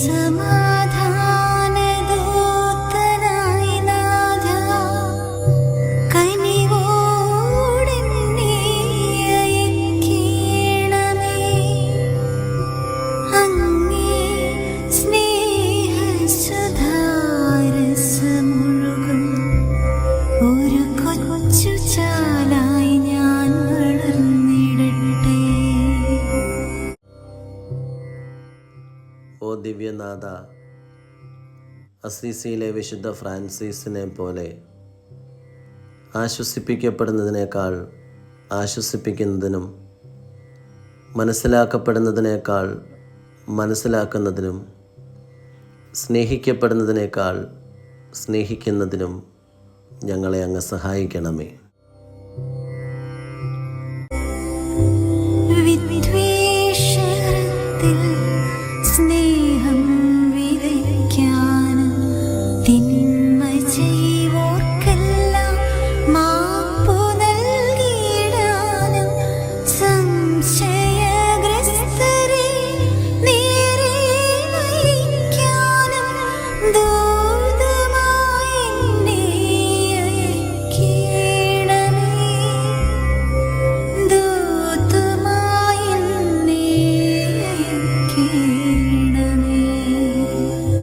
怎么？ഓ ദിവ്യനാഥ അസീസിയിലെ വിശുദ്ധ ഫ്രാൻസിസിനെ പോലെ ആശ്വസിപ്പിക്കപ്പെടുന്നതിനേക്കാൾ ആശ്വസിപ്പിക്കുന്നതിനും മനസ്സിലാക്കപ്പെടുന്നതിനേക്കാൾ മനസ്സിലാക്കുന്നതിനും സ്നേഹിക്കപ്പെടുന്നതിനേക്കാൾ സ്നേഹിക്കുന്നതിനും ഞങ്ങളെ അങ്ങ് സഹായിക്കണമേ. Martini.